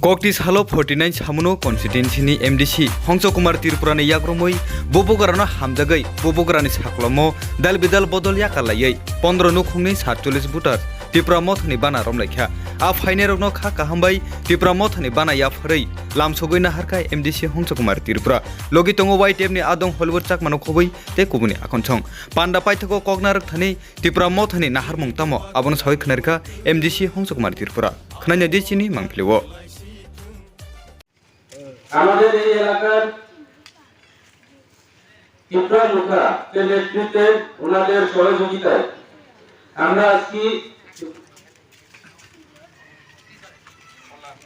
kokti salo 49 samuno constituency ni MDC Hongso Kumar Tirpurani yagromoi bobogarano hamjagai bobogarani saklomo dal bidal bodol yakalayai 15 no khungni 47 butar Tripura mothni bana romlaikha a phaine rokno kha kahambai Tripura mothni bana ya pharei lamsogoi na harkai MDC Hongso Kumar Tirpura logi tongo white tab ni adong holwer chak mano khoboi te kubuni akonchong panda paithako koknarak thani Tripura mothni nahar mungtamo abono soi khnarka MDC Hongso Kumar আমাদের এই এলাকার নেতৃত্বে ওনাদের সহযোগিতায় আমরা আজকে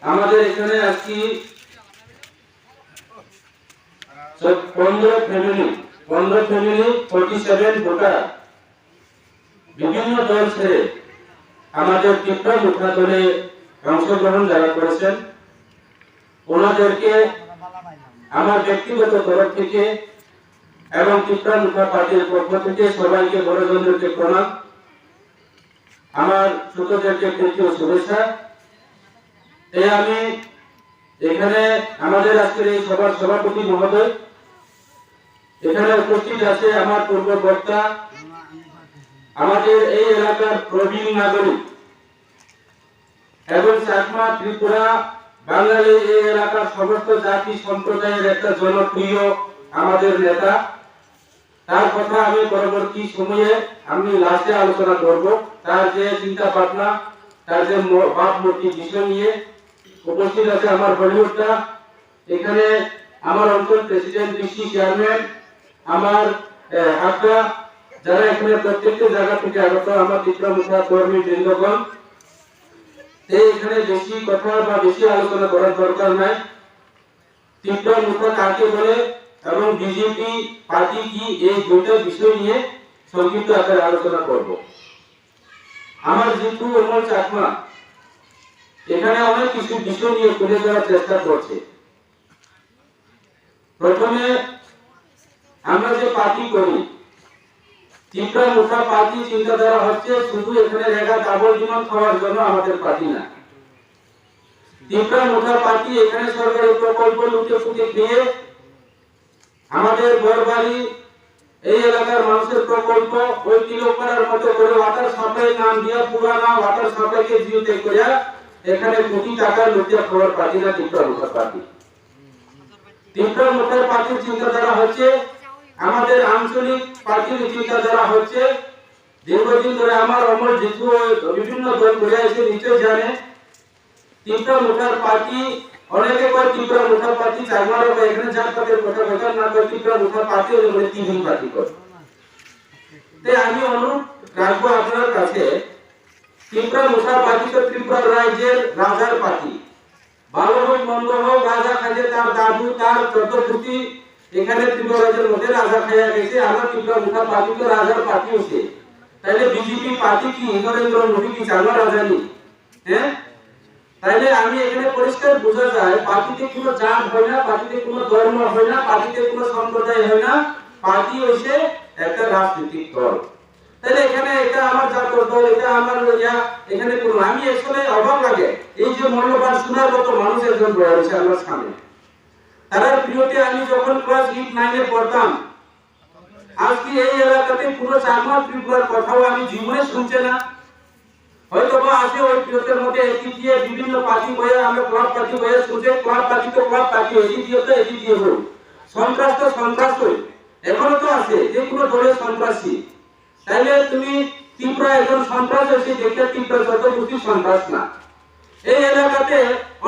আমাদের এখানে আজকে পনেরো পনেরো সেভেন বিভিন্ন দল ছেড়ে আমাদের পিঁপড়া মুখা দলে অংশগ্রহণ যারা করেছেন ওনাদেরকে আমার ব্যক্তিগত তরফ থেকে এবং চিত্রা মুখা পার্টির পক্ষ থেকে সবাইকে বড়জনদেরকে প্রণাম। আমার ছোটদেরকে তৃতীয় শুভেচ্ছা। এই আমি এখানে আমাদের আজকের এই সভার সভাপতি মহোদয়, এখানে উপস্থিত আছে আমার পূর্ব বক্তা, আমাদের এই এলাকার প্রবীণ নাগরিক, এবং চাকমা ত্রিপুরা বাঙালি এই এলাকার সমস্ত জাতি সম্প্রদায়ের একটা জনপ্রিয় আমাদের নেতা, তার কথা আমি পরবর্তী সময়ে আমি লাস্টে আলোচনা করব। তার যে চিন্তা ভাবনা, তার যে ভাবমূর্তি বিষয় নিয়ে উপস্থিত আছে আমার হলিউডটা। এখানে আমার অঞ্চল প্রেসিডেন্ট ডিসি চেয়ারম্যান আমার হাতটা যারা এখানে প্রত্যেকটা জায়গা থেকে আগত আমার চিত্রমুখা কর্মী বৃন্দগণ। এখানে বেশি কথা বা বেশি আলোচনা করার দরকার নাই। তীব্র মুখা কাকে বলে এবং বিজেপি পার্টি কি এই দুইটা বিষয় নিয়ে সংক্ষিপ্ত আকারে আলোচনা করব। আমার জিতু অমল চাকমা, এখানে অনেক কিছু বিষয় নিয়ে তুলে ধরার চেষ্টা করছে। প্রথমে আমরা যে পার্টি করি চিত্রা মুখা পার্টি চিন্তাধারা হচ্ছে শুধু এখানে রেখা ডাবল জীবন খাওয়ার জন্য আমাদের পার্টি না। চিত্রা মুখা পার্টি এখানে সরকারি প্রকল্প লুটে ফুটে খেয়ে আমাদের এই এলাকার মানুষের প্রকল্প ওই মতো করে ওয়াটার সাপ্লাই নাম দিয়া ওয়াটার সাপ্লাইকে জিওতে এখানে কোটি খাওয়ার পার্টি না পার্টির চিন্তাধারা হচ্ছে আমাদের আঞ্চলিক পার্টির চিন্তাধারা হচ্ছে, দীর্ঘদিন ধরে আমার, অমর, জিতু বিভিন্ন দল ঘুরে এসে নিশ্চয় জানে। তিনটা মুখার পার্টি, অনেকে কয় তিনটা মুখার পার্টি চারবার এখানে যার তাদের কথা কথা না কয় তিনটা মুখার পার্টি হলে বলে তিন পার্টি করে। তাই আমি অনুরোধ রাখব আপনার কাছে ত্রিপুরা মুখা পার্টি তো ত্রিপুরা রাজ্যের রাজার পার্টি। ভালো হোক মন্দ হোক, রাজা খাইছে তার দাদু, তার চতুর্থী এখানে ত্রিপুরা রাজ্যের মধ্যে রাজা খাইয়া গেছে আমার ত্রিপুরা মুখা পার্টি তো রাজার পার্টি হচ্ছে। তাইলে বিজেপি পার্টি কি নরেন্দ্র মোদী কি চালনা রাজানি? হ্যাঁ তাইলে আমি এখানে পরিষ্কার বোঝা যায়, পার্টিতে কোনো জাত হয় না, পার্টিতে কোনো ধর্ম হয় না, পার্টিতে কোনো সম্প্রদায় হয় না, পার্টি হইছে একটা রাজনৈতিক দল। তাহলে এখানে এটা আমার জাতীয় দল, এটা আমার ইয়া, এখানে কোনো আমি আসলে অবাক লাগে। এই যে মূল্যবান শোনার মতো মানুষ একজন রয়েছে আমার সামনে। তারা প্রিয়তে আমি যখন ক্লাস এইট নাইনে পড়তাম, আজকে এই এলাকাতে পুরো চারমাস ত্রিপুরার কথাও আমি জীবনে শুনছে না। হয়তো বা আছে ওই প্রিয়তের মধ্যে এটি দিয়ে বিভিন্ন পার্টি বয়ে আমরা ক্লাব পার্টি বয়ে শুনছে, ক্লাব পার্টি তো ক্লাব পার্টি এটি দিয়ে তো এটি দিয়ে হোক সন্ত্রাস তো সন্ত্রাস হই, এখনও তো আছে, যে কোনো দলের সন্ত্রাসী। তাইলে তুমি ত্রিপুরা একজন সন্ত্রাস হয়েছে দেখতে ত্রিপুরা যত সন্ত্রাস না। এই এলাকাতে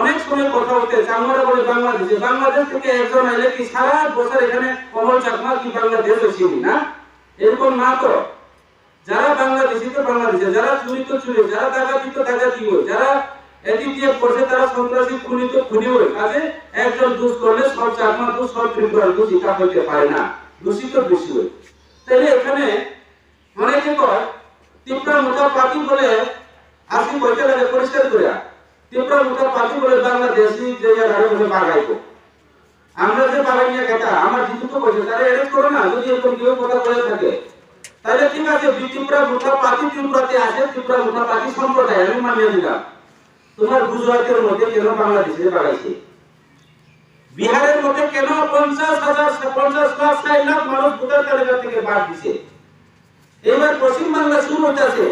অনেক সময় কথা হতে চাংমারা বলে বাংলাদেশে। বাংলাদেশ থেকে একজন এলে কি সারা বছর এখানে কমল চাকমা কি বাংলাদেশ হয়েছে না? এরকম না তো। যারা বাংলাদেশি তো বাংলাদেশে, যারা চুরি তো চুরি যারা ডাকাতি তো ডাকাতি হয় যারা দিয়ে করছে, তারা সন্ত্রাসী, খুনি তো খুনি হয় কাজে একজন দোষ করলে সব চাকমা দোষ, সব ত্রিপুরার দোষ এটা হইতে পারে না। দোষী তো দোষী হয়। তাইলে এখানে অনেকে কয় ত্রিপুরা মোটা পার্টি বলে আসি কইতে লাগে, পরিষ্কার করে ত্রিপুরা মোটা বলে বাংলাদেশি যে বাগাইবো আমরা যে বাগাই নিয়ে কথা আমার জিতু তো কইছে, তারা এরেস্ট করো না, যদি এরকম কেউ কথা বলে থাকে। তাহলে ঠিক আছে, দুই ত্রিপুরা মুঠা পার্টি ত্রিপুরাতে আছে ত্রিপুরা মুঠা পার্টি সম্প্রদায়, আমি মানিয়ে দিলাম তোমার গুজরাটের মধ্যে কেন বাংলাদেশে বাড়াইছে বিহারের মধ্যে কেন পঞ্চাশ হাজার, পঞ্চাশ লাখ ষাট লাখ মানুষ ভোটার তালিকা থেকে বাদ দিছে? এবার পশ্চিম বাংলা শুরু হচ্ছে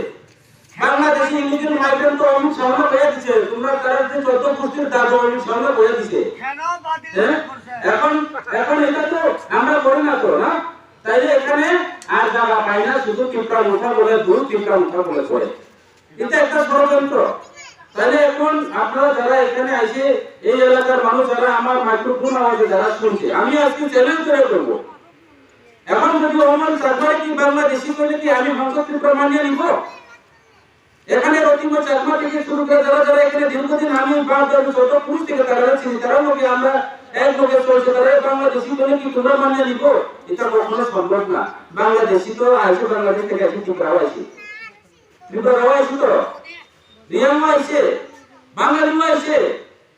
বাংলাদেশি ইলিগেল মাইগ্রেন্ট তো শাহ বয়ে দিছে। তোমরা তারা যে চোদ্দ গোষ্ঠীর দাবি অমিত শাহ বয়ে দিছে। হ্যাঁ? এখন এখন এটা তো আমরা করি না তো না? তাইলে এখানে আর জায়গা পাই না শুধু টিপটা মুঠা বলে দূর টিপটা মুঠা বলে পড়ে। এটা একটা ষড়যন্ত্র। তাহলে এখন আপনারা যারা এখানে আসে এই এলাকার মানুষ যারা আমার মাইক্রোফোন আওয়াজে যারা শুনছে আমি আজকে চ্যালেঞ্জ করে করব এখন যদি অমল চাকমা কি বাংলাদেশি করে কি আমি হংস ত্রিপুরা মানিয়ে নিব? এখানে রতিম চাকমা থেকে শুরু করে যারা যারা এখানে দীর্ঘদিন আমি দেবো যত পুরুষ থেকে তারা ছিল তারা লোকে আমরা এক চলছে, তারা বাংলাদেশি করে কি তোমরা মানিয়ে নিব? এটা সম্ভব না। বাংলাদেশি তো আসে বাংলাদেশ থেকে আসে ত্রিপুরাও আসে আসে তো? আসে বাঙালিও আসে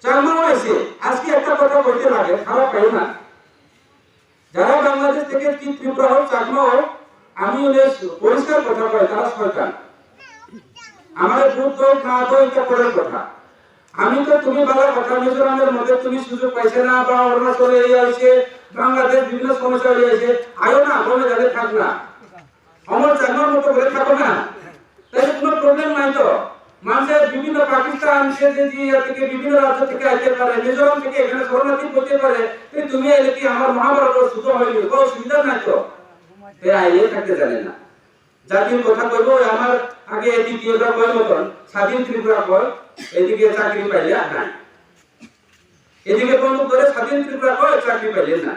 চাকমাও আসে আজকে একটা কথা বলতে লাগে, খারাপ পাই না। যারা বাংলাদেশ থেকে কি হোক চাকমা হোক আমি পরিষ্কার কথা কয়, তারা শয়তান। আমার দই না দই এটা পরের কথা। আমি তো তুমি বলার কথা মিজোরামের মধ্যে তুমি সুযোগ পাইছে না বা অরুণাচলে এই আছে বাংলাদেশ বিভিন্ন সমস্যা হয়ে আছে আয়ো না, বলে যাদের থাক না। আমার চাকমার মতো করে থাকো না। তাই কোনো প্রবলেম নাই তো। মানুষের বিভিন্ন পাকিস্তান, সে যে ইয়া থেকে, বিভিন্ন রাজ্য থেকে আসতে পারে, মিজোরাম থেকে এখানে শরণার্থী করতে পারে তুমি এলে কি আমার মহাভারত সুতো হয়নি? কোনো সুবিধা নাই তো। আইলে থাকতে জানে না। জাতির কথা বলব আমার আগে দ্বিতীয় কয় মতন স্বাধীন ত্রিপুরা কয় এদিকে চাকরি পাইলে নাই। এদিকে বন্ধ করে স্বাধীন ত্রিপুরা কয় চাকরি পাইলে না